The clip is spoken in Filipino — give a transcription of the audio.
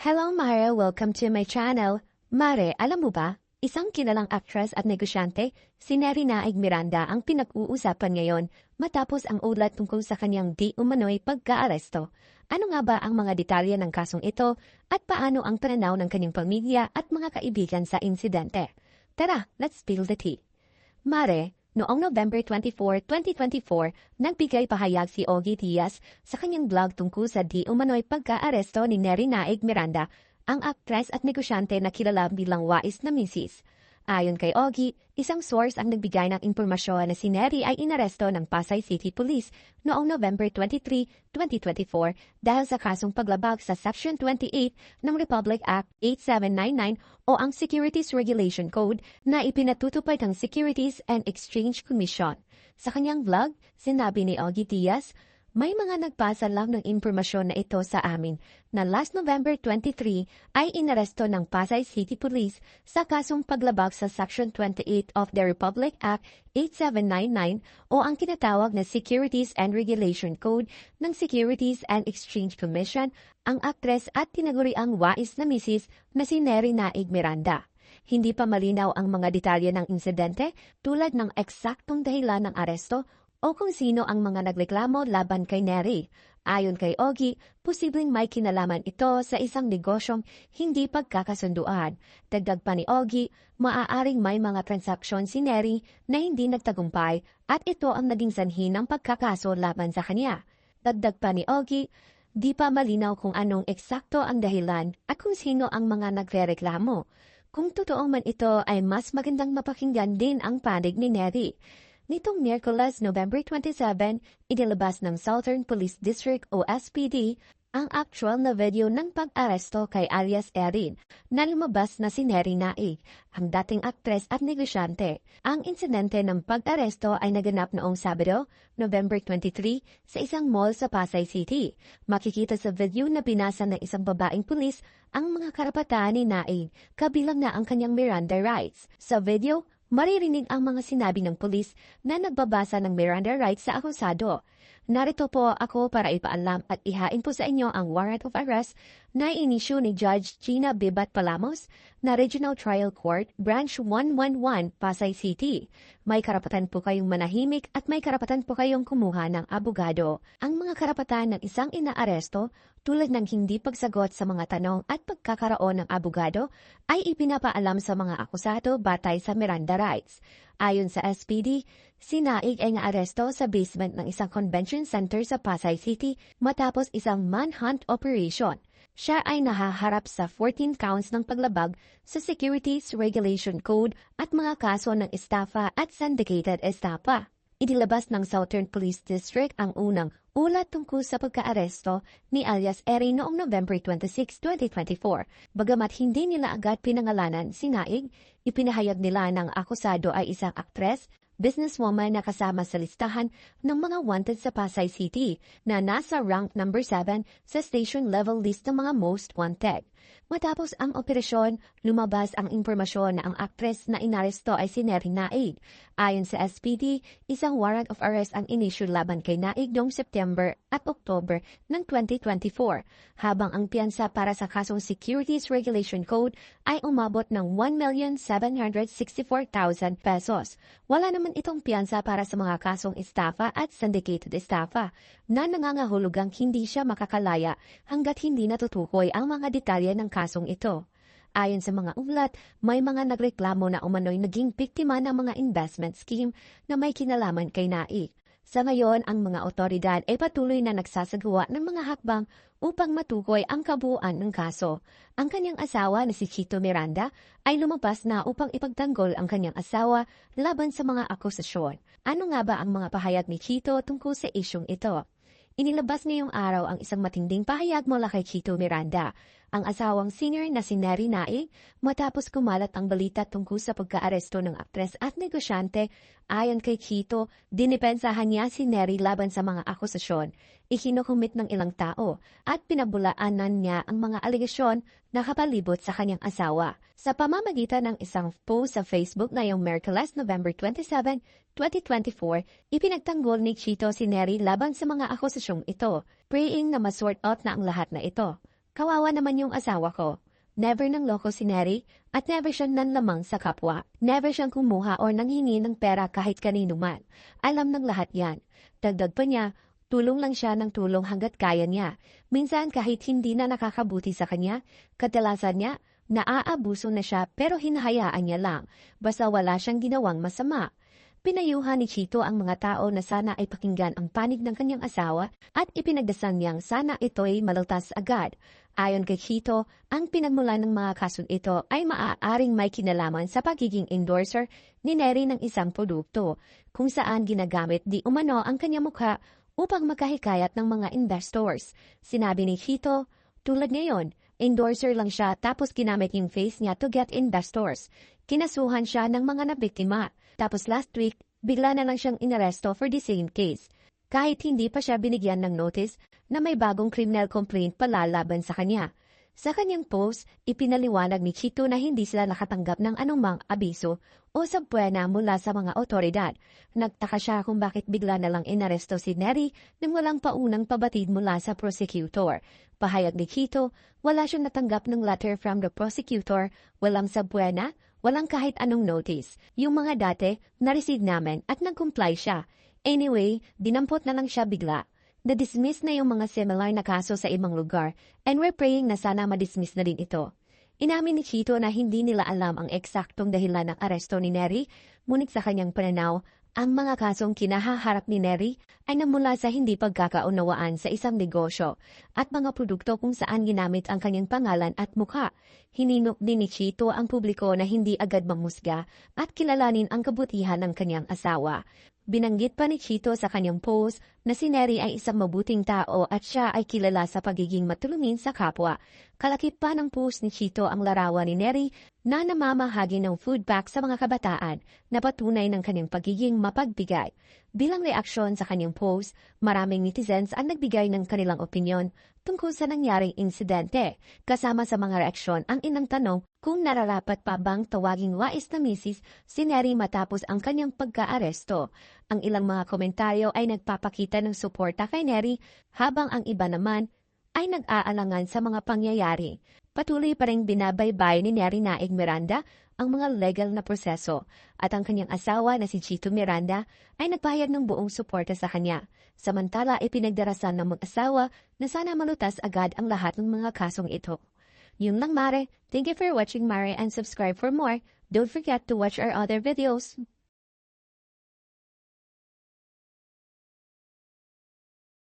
Hello Mare, welcome to my channel. Mare, alam mo ba, isang kilalang actress at negosyante, si Neri Naig Miranda ang pinag-uusapan ngayon matapos ang ulat tungkol sa kanyang di umano'y pagka-aresto. Ano nga ba ang mga detalye ng kasong ito at paano ang pananaw ng kanyang pamilya at mga kaibigan sa insidente? Tara, let's spill the tea. Mare, Noong November 24, 2024, nagbigay pahayag si Ogie Diaz sa kanyang blog tungkol sa di umano'y pagka-aresto ni Neri Naig Miranda, ang aktres at negosyante na kilala bilang Wais na Mrs. Ayon kay Ogie, isang source ang nagbigay ng impormasyon na si Neri ay inaresto ng Pasay City Police noong November 23, 2024 dahil sa kasong paglabag sa Section 28 ng Republic Act 8799 o ang Securities Regulation Code na ipinatutupad ng Securities and Exchange Commission. Sa kanyang vlog, sinabi ni Ogie Diaz, may mga nagpasa lang ng impormasyon na ito sa amin na last November 23 ay inaresto ng Pasay City Police sa kasong paglabag sa Section 28 of the Republic Act 8799 o ang kinatawag na Securities and Regulation Code ng Securities and Exchange Commission, ang aktres at tinaguriang wais na misis na si Neri Naig Miranda. Hindi pa malinaw ang mga detalye ng insidente tulad ng eksaktong dahilan ng aresto o kung sino ang mga nagreklamo laban kay Neri. Ayon kay Ogie, posibleng may kinalaman ito sa isang negosyong hindi pagkakasunduan. Dagdag pa ni Ogie, maaaring may mga transaksyon si Neri na hindi nagtagumpay at ito ang naging sanhi ng pagkakaso laban sa kanya. Dagdag pa ni Ogie, di pa malinaw kung anong eksakto ang dahilan at kung sino ang mga nagrereklamo. Kung totoo man ito ay mas magandang mapakinggan din ang panig ni Neri. Nitong Miyerkules, November 27, inilabas ng Southern Police District o SPD ang actual na video ng pag-aresto kay alias Erin na lumabas na si Neri Naig, ang dating aktres at negosyante. Ang insidente ng pag-aresto ay naganap noong Sabado, November 23, sa isang mall sa Pasay City. Makikita sa video na binasa ng isang babaeng pulis ang mga karapatan ni Naig, kabilang na ang kanyang Miranda rights. Sa video, maririnig ang mga sinabi ng pulis na nagbabasa ng Miranda rights sa akusado. Narito po ako para ipaalam at ihain po sa inyo ang warrant of arrest na inisyu ni Judge Gina Bibat Palamos na Regional Trial Court, Branch 111, Pasay City. May karapatan po kayong manahimik at may karapatan po kayong kumuha ng abogado. Ang mga karapatan ng isang inaaresto tulad ng hindi pagsagot sa mga tanong at pagkakaroon ng abogado ay ipinapaalam sa mga akusado batay sa Miranda rights. Ayon sa SPD, si Naig ay naaresto sa basement ng isang convention center sa Pasay City matapos isang manhunt operation. Siya ay nahaharap sa 14 counts ng paglabag sa Securities Regulation Code at mga kaso ng estafa at syndicated estafa. Idilabas ng Southern Police District ang unang ulat tungkol sa pagkaaresto ni alias Eri noong November 26, 2024. Bagamat hindi nila agad pinangalanan si Naig, ipinahayag nila ng akusado ay isang aktres, businesswoman na kasama sa listahan ng mga wanted sa Pasay City na nasa rank number 7 sa station level list ng mga most wanted. Matapos ang operasyon, lumabas ang impormasyon na ang aktres na inaresto ay si Neri Naig. Ayon sa SPD, isang warrant of arrest ang inisyu laban kay Naig noong September at October ng 2024, habang ang piyansa para sa kasong Securities Regulation Code ay umabot ng 1,764,000 pesos. Wala naman itong piyansa para sa mga kasong estafa at syndicated estafa na nangangahulugang hindi siya makakalaya hanggat hindi natutukoy ang mga detalye ng kasong ito. Ayon sa mga ulat, may mga nagreklamo na umano'y naging biktima ng mga investment scheme na may kinalaman kay Naik. Sa ngayon, ang mga otoridad ay patuloy na nagsasagawa ng mga hakbang upang matukoy ang kabuuan ng kaso. Ang kanyang asawa na si Chito Miranda ay lumabas na upang ipagtanggol ang kanyang asawa laban sa mga akusasyon. Ano nga ba ang mga pahayag ni Chito tungkol sa isyong ito? Inilabas ngayong araw ang isang matinding pahayag mula kay Chito Miranda, ang asawang singer na si Neri Naig, matapos kumalat ang balita tungkol sa pagkaaresto ng aktres at negosyante. Ayon kay Chito, dinipensahan niya si Neri laban sa mga akusasyon, ikinukumit ng ilang tao, at pinabulaanan niya ang mga alegasyon na kapalibot sa kanyang asawa. Sa pamamagitan ng isang post sa Facebook ngayong Merkules, November 27, 2024, ipinagtanggol ni Chito si Neri laban sa mga akusasyong ito, praying na masort out na ang lahat na ito. Kawawa naman yung asawa ko. Never nang loko si Neri at never siyang nanlamang sa kapwa. Never siyang kumuha or nanghingi ng pera kahit kanino man. Alam ng lahat yan. Dagdag pa niya, tulong lang siya ng tulong hanggat kaya niya. Minsan kahit hindi na nakakabuti sa kanya, kadalasan niya, naaabuso na siya pero hinahayaan niya lang. Basta wala siyang ginawang masama. Pinayuhan ni Chito ang mga tao na sana ay pakinggan ang panig ng kanyang asawa at ipinagdasal niyang sana ito'y malutas agad. Ayon kay Chito, ang pinagmulan ng mga kasong ito ay maaaring may kinalaman sa pagiging endorser ni Neri ng isang produkto, kung saan ginagamit di umano ang kanyang mukha upang makahikayat ng mga investors. Sinabi ni Chito, tulad ngayon, endorser lang siya tapos ginamit yung face niya to get investors. Kinasuhan siya ng mga nabiktima. Tapos last week, bigla na lang siyang inaresto for the same case. Kahit hindi pa siya binigyan ng notice na may bagong criminal complaint pala laban sa kanya. Sa kanyang post, ipinaliwanag ni Chito na hindi sila nakatanggap ng anumang abiso o sabwena mula sa mga otoridad. Nagtaka siya kung bakit bigla na lang inaresto si Neri nang walang paunang pabatid mula sa prosecutor. Pahayag ni Chito, wala siyang natanggap ng letter from the prosecutor, walang sabwena, walang kahit anong notice. Yung mga dati, na-receive namin at nag-comply siya. Anyway, dinampot na lang siya bigla. Na-dismiss na yung mga similar na kaso sa ibang lugar and we're praying na sana ma-dismiss na din ito. Inamin ni Chito na hindi nila alam ang eksaktong dahilan ng aresto ni Neri, ngunit sa kanyang pananaw, ang mga kasong kinahaharap ni Neri ay namula sa hindi pagkakaunawaan sa isang negosyo at mga produkto kung saan ginamit ang kanyang pangalan at mukha. Hininok din ni Chito ang publiko na hindi agad mamusga at kilalanin ang kabutihan ng kanyang asawa. Binanggit pa ni Chito sa kanyang post na si Neri ay isang mabuting tao at siya ay kilala sa pagiging matulungin sa kapwa. Kalakip pa ng post ni Chito ang larawan ni Neri na namamahagi ng food pack sa mga kabataan na patunay ng kanyang pagiging mapagbigay. Bilang reaksyon sa kanyang post, maraming netizens ang nagbigay ng kanilang opinyon tungkol sa nangyaring insidente. Kasama sa mga reaksyon ang inang tanong kung nararapat pa bang tawaging wais na misis si Neri matapos ang kanyang pagkaaresto. Ang ilang mga komentaryo ay nagpapakita ng suporta kay Neri habang ang iba naman ay nag-aalangan sa mga pangyayari. Patuloy pa rin binabaybay ni Neri Naig Miranda ang mga legal na proseso at ang kanyang asawa na si Chito Miranda ay nagpahayag ng buong suporta sa kanya. Samantala ipinagdarasan ng mag-asawa na sana malutas agad ang lahat ng mga kasong ito. Yun lang Mare. Thank you for watching Mare and subscribe for more. Don't forget to watch our other videos.